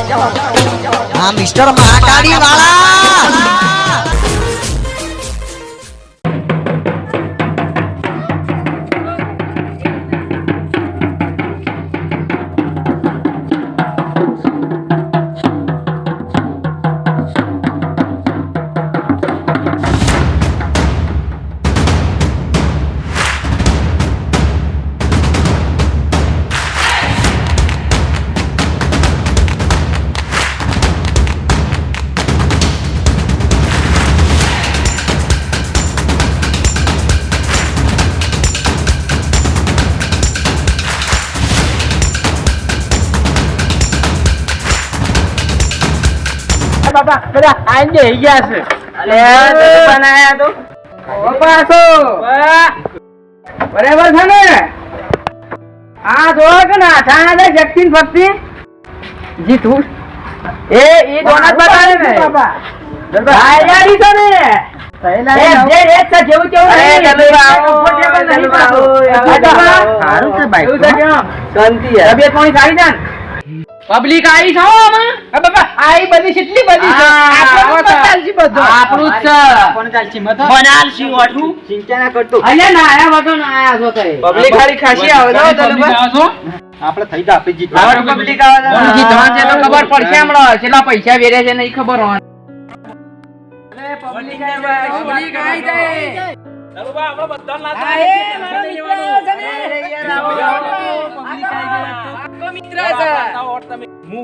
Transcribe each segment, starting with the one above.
હા મિસ્ટર મહાકાળી વાળા બાપા બધા આઈને બેહી ગયા છે. અલે બનાયા તો ઓ પાછો. બરાબર છે ને? આ જો કે ના થાણા દે શક્તિ ને ભક્તિ જી તું. એ ઈ બતાવે ને. બાપા. આયાડી તો ને. એ જેવું છે કેમ? તબિયત પાણી સારી છે ને? પબ્લિક આવી છો અમે બાબા આઈ બધી કેટલી બધી છે? આપણું ચાલશે બધું. આપણું જ છે. બનાલશી ઓઠું. ચિંતા ના કરતો અલ્યા ના આયા વગર ના આયા છો કઈ પબ્લિક ખાલી ખાસી આવે તો તમે આપણે થઈ જા આપી જીત. પબ્લિક આવે તો જીતવા છે તો ખબર પડશે હમણાં. કેટલા પૈસા વેરે છે નહીં ખબર હોય. પબ્લિક આવી જાય બરાબર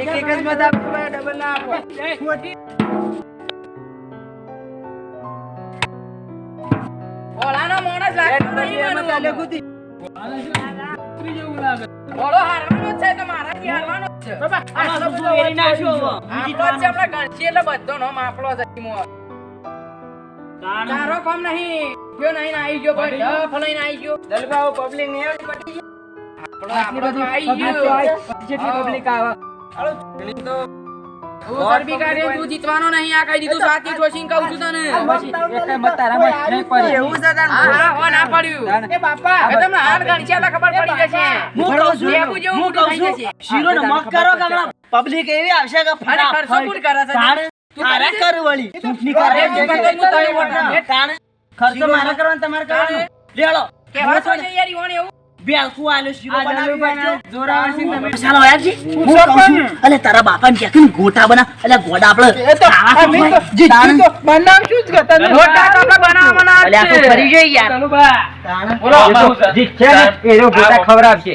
એક એક જ મત આપો ભાઈ ડબલ ના આપો. ઓળાનો મોણસ લાગતો નહીં મને. ઓલો હારવાનો જ છે તો મારાથી હારવાનો જ છે. આટલો બધો આપણો જ છે, આપણે ગણશીએ એટલે બધો નો આપણો જ છે, મો તારો કામ નહીં. ગયો નહીં ને આવી ગયો ભાઈ. ડફ લઈને આવી ગયો. દલબાઓ પબ્લિક ને પટી ગયો આપણો આપણો આવી ગયો. જેટલી પબ્લિક આવે. તું જીતવાનો નહીં. આ કહી દીધું સાથી ઠોસીને કહું છું તને. એવું છે તાર હા ના પડ્યું. એ બાપા. હવે તમને હાર ગણશે એટલે ખબર પડી જશે. હું લેબુ જેવું હું કહું છું શીરો નમક કરો કે હમણાં પબ્લિક એવી આવશે કે અરે ખર્ચો કોણ કરે છે તું તારે કર વળી. ચૂંટણી કરે છે હું તને વોટ ખર્ચો મારે કરવાનો તમારે કરવાનો. લેળો કેવા છો છે યાર ઈવોને એવું. બેલકુ આલ્યો શીરો આ બનાવી જલ્લુભાઈને દેજો. જોરાવર સિંહ તમે. ચાલો યાર જી હું કહું છું અલે તારા બાપાને કહે કે ગોટા બના અલે ગોડા આપણે ખાવા તો હોય. તાણે- રોટા તો આપણે બનાવવાના અલે આ તો છે. ફરી જાય યાર. તાણે-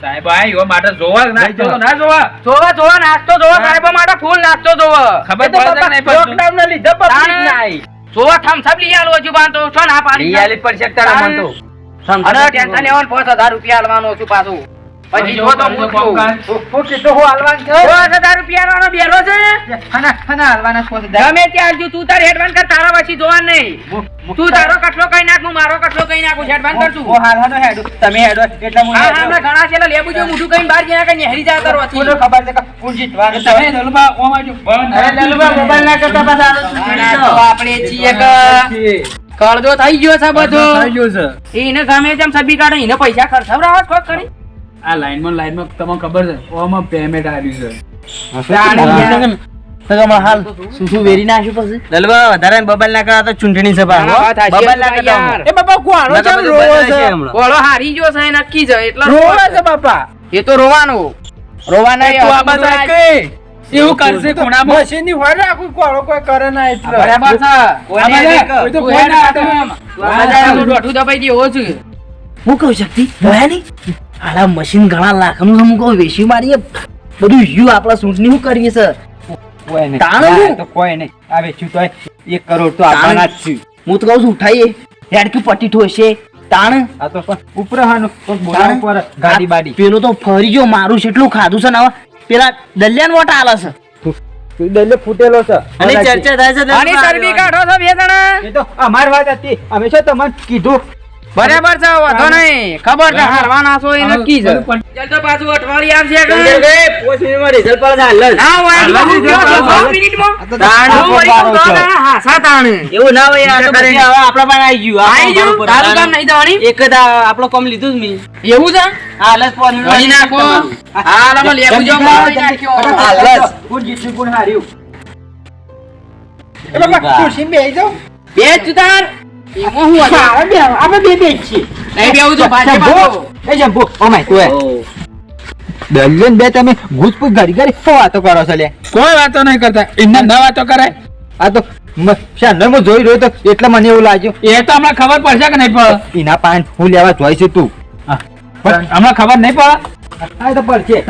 સાહેબ આ એવા માટે જોવા જ નાસ્તો તો ના જોવા. જોવા જોવા નાસ્તો જોવા સાહેબો માટે ફૂલ નાસ્તો જોવા. ખબર પડે કે નહીં પડતું? જોવા થમ્સ અપ લઈ આલો હજુ બાંધો. છો ના પાડી તાણ. અને ટેન્શન લેવાનું પાંચ હજાર રૂપિયા આલવાનો છું પાછું. પછી જો તો હું છું. પાંચ હજાર રૂપિયા આલવાનો બેરો છે? ગમે ત્યાં આલજો તું તાર હેડવાન કર તારા પછી જોવા નહીં. તું તારો કટલો કઈ નાખ હું મારો કટલો કઈ નાખું હેડવાન કર તું. હા હા ઘણા છે લેબુ જેવું મોઢું કઈ બહાર ગયા કઈ હેરી જા કરો તમે ઓમ. બંધ આપણે છીએ કે કળદો થઈ ગયો છે બધો. એને ગમે તેમ સબી કાઢે એને પૈસા ખર્ચાવરાવો ખોટ કરી. આ લાઈનમાં લાઈનમાં તમને ખબર છે ઓમાં પેમેન્ટ આવ્યું છે. હાલ શું શું વેરી નાખ્યું પછી? દલવા વધારે બબલ ના કરા તો ચૂંટણી સભા હા, વાત હાચી. બબલ ના કરતા એ બાપા કોણો છે? કોળો હારી ગયો છે એ નક્કી છે એટલે બાપા. એ તો રોવાનું. રોવાના. એવું કરશે કોણામાં મશીનની હોય રાખું બધા કોઈ તો કોઈ ના કોઈ આમ. આ બધા તું દોઢું દબાઈ દે છું હું કહું શક્તિ? નહીં? હાલા મશીન ઘણા લાખનું હું કહું વેચી મારીએ. બધું યુ આપણા ચૂંટણી શું કરીએ છે? એક કરોડ તો આપવાના જ હું તો કહું છું ઉઠાઈએ. હેડકી પટ્ટી ઠોશે તાણ. આ તો પણ ઉપરહાનું. કોક બોલાવવું ગાડી બાડી. પેલો તો ફરી જો મારું છે એટલું ખાધું છે ને પેલા દલિયાન વોટ આલે છે. દલ્લે ફૂટેલો છે. અને ચર્ચા થાય છે કાઢો બે જણા. એ તો અમાર વાત હતી. અમે શું તમને કીધું? બરાબર છે વાંધો નહીં. ખબર છે હારવાના છો એ નક્કી છે. ચાલ તો પાછું અઠવાડિયે આવશે કે રિઝલ્ટ પર હાલ હું ગયો મિનિટમાં. તાણ હું હાસા એવું ના હોય આ તો પછી હવે આપણા પાસે આવી ગયું આઈ ગયું? તારું કામ નહીં થવાની? એક જ આપણો કામ લીધું જ મી. એવું છે? હાલ જ ફોન ગણી નાખો. હા લમ લેવું જો મારી નાખ્યો. હાલ જ. કોણ જીત્યું હાર્યું. એ બાપા, ખુરશી બેહી જાવ બે જ તાર. એમાં હું હતો? આપણે બે બે છીએ નહીં બેવું તો ભાજે પાછો. એ જંબુ ઓ માય તું દલ્યો બે તમે ઘૂસપૂસ ઘડી ઘડી શું વાતો કરો છો લે કોઈ વાતો નહીં કરતા એમને ન વાતો કરાય આ તો મ- શાને હું જોઈ રહ્યો તો એટલે મને એવું લાગ્યું એ તો હમણાં ખબર પડશે કે નહીં પડે એના પાન હું લેવા જોઈ છું તું હમણાં ખબર નહીં પડે આ તો પડશે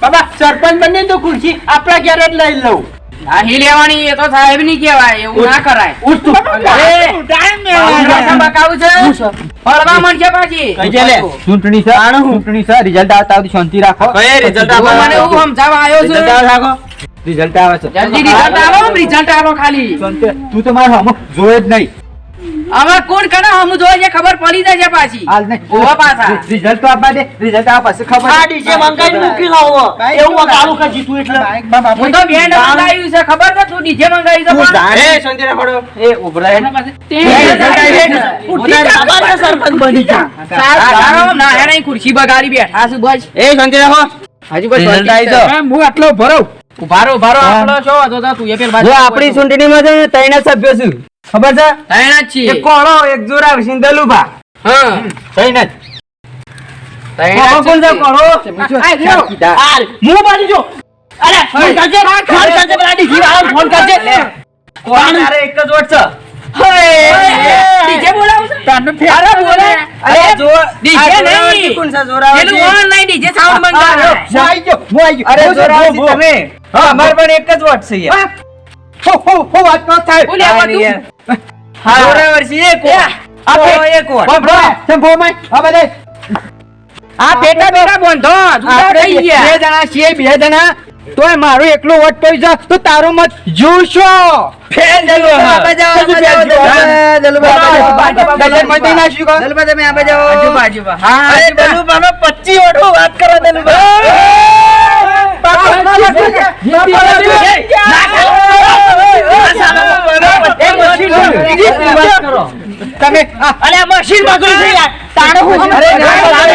બાબા સરપંચ બંને તો ખુરશી આપણા ઘેર જ લઈ લઉં આ હી લેવાની એ તો સાહેબની કહેવાય એવું ના કરાય. ઉઠ તું. એ, પાછા બકાવું છે? ફરવા મળશે પાછી. કઈ છે લે? ચૂંટણી છે? ચૂંટણી છે? રિઝલ્ટ આવતા આવતી શાંતિ રાખો. કઈ result તું મને સમજાવવા આવ્યો છે. રિઝલ્ટ આવે રાખો. રિઝલ્ટ આવે છે. જલ્દી રિઝલ્ટ આવો રિઝલ્ટ આવો ખાલી. તું તો મારો જોયે જ નહીં. હવે કોણ કરે હમ જોઈએ જે ખબર પડી જાય પાછી. હાલ ને ઓવા પાછા. રિઝલ્ટ તો આપવા દે. રિઝલ્ટ આ પછી ખબર. આ ડીજે મંગાઈ મૂકી લાવો. એવું કાળું કાં જીતું એટલે. હું તો બેન્ડ મંગાવ્યું છે ખબર છે? તું ડીજે મંગાવી તો? એ, શાંતિ પડો એ, ઊભો રહે. તે result છે. સરપંચ બની જા. તારો ના હે નહીં ખુરશી બગાડી બેઠા. છું બસ એ, શાંતિ હો હજી બસ રિઝલ્ટ આવી તો. હું આટલો ભરો ઉભારો ઉભારો. આપણો છો. તો તો એ પેલ બાજુ આપણી આપણી ચૂંટણીમાં છે ત્રણ સભ્યો છું. ખબર છે? તૈણા જ છીએ. એક કોળો એક જોરા સિંધલુભા હા. તૈણા નથી તૈણા જ કોણ છે. કોળો? આ જો. મું બાજુ જો અરે ફોન કરજે. ફોન કરજે પેલા ડીજી વાળાને ફોન કરજે. કોણ? અરે એક જ વોટ છે. ડીજે બોલાવું છે? અરે બોલે. અરે જો DJ નહીં. કોણ છે? જોરાવરજી? પેલું online DJ sound મંગાવે. હું આવી ગયો આવી ગયો. અરે. તમે. અમાર પણ એક જ વોટ છે યાર હા? હું, હું, હું વાત ન થાય. બોલે આ બધું. હા. જોરાવરજી એક કોળો એક વોટ બોલ, બોલ, તેમ બોલ, માય. આ બધે? આ પેટા પેટા બંધો. જુદા આપણે થઈ બે જણા છીએ બે જણા. તોય મારો એકલો વોટ પડી જા તો તારો મત જોશો. ફેલ આપે જાઓ, તમે આપે જાઓ. આજુબા, આજુબા. હા, અરે દલુભાનો 25 વોટો વાત કરો. તમે અરે આ મશીન છે યાર. તાણો હું અરે,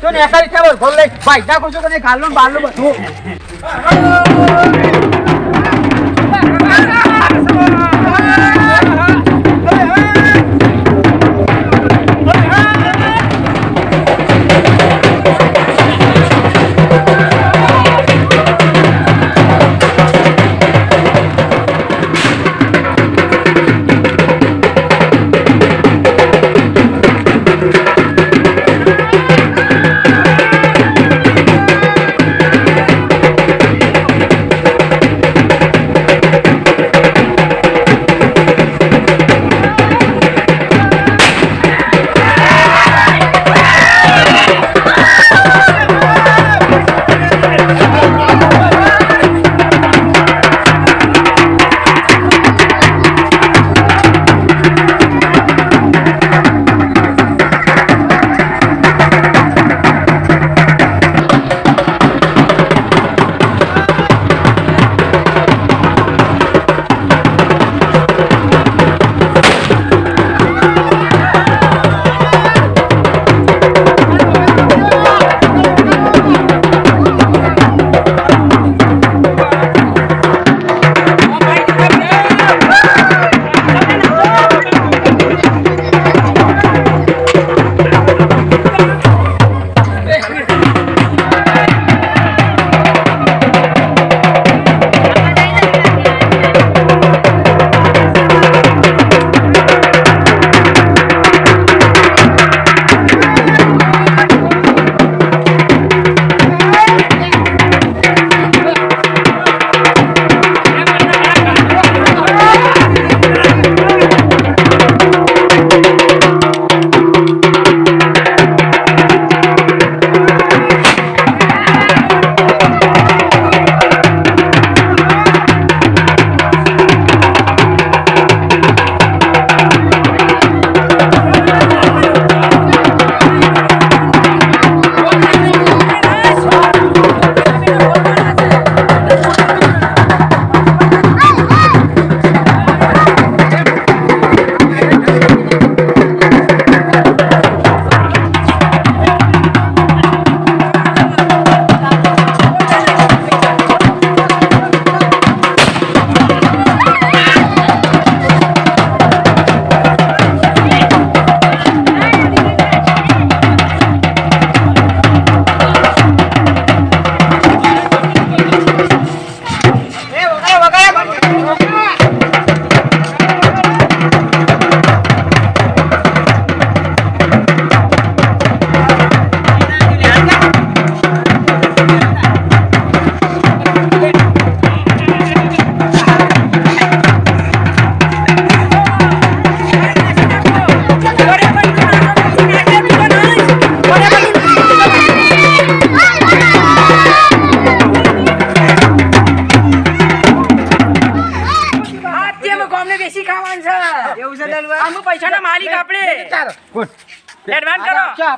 તો ને એકારી ખબર ભૂલ. ભાઈ ના કરજો કે ગાલનું ને બધું.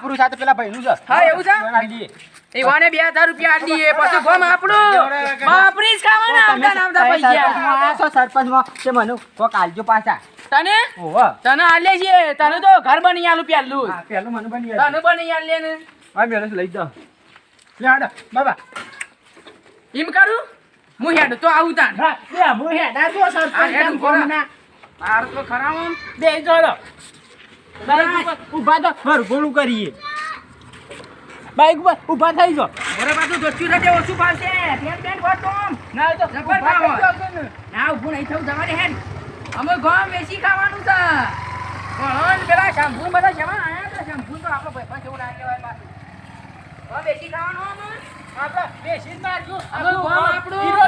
આપણું સાથે પેલા ભાઈનું છે હા, એવું છે? એવાને બે હજાર રૂપિયા આ દઈએ પછી ગોમ આપણું. વાપરી જ ખાવાના આવતા નામતા પૈસા સરપંચમાં સરપંચમાં કે મને કોક આલજો પાછા. તને? ઓહો. તને આલે છે. તને તો ઘર બની આલું પેલું હા, પેલું મને બની. તને બની આલે ને. હા, મેલે લઈ જાઓ. લે, બાબા. એમ કરું? હું હેડ તો આવું તાન હા, હું હેડા તો સરપંચ કામ ઊભો માર તો ખરામ બે જોડો. ઊભા તો ભરઘોડું કરીએ. બાઈક ઉપર ઊભા થઈ જો. બરે પાછું જોચ્યું રહેજે ઓછું ધ્યાન કર તો આમ. ના તો જબર ભાવ ને. ઉભું નહીં થવું તમારે હેન અમે ગોમ વેચી ખાવાનું છે. પણ પેલા શંભુ બધા જવા આયા તો શંભુ તો આપણો ભાઈ કેવું ના કહેવાય પાછું. ગોમ વેચી ખાવાનું અમે આપણે જ મારજો. અમે ગોમ આપણું હીરો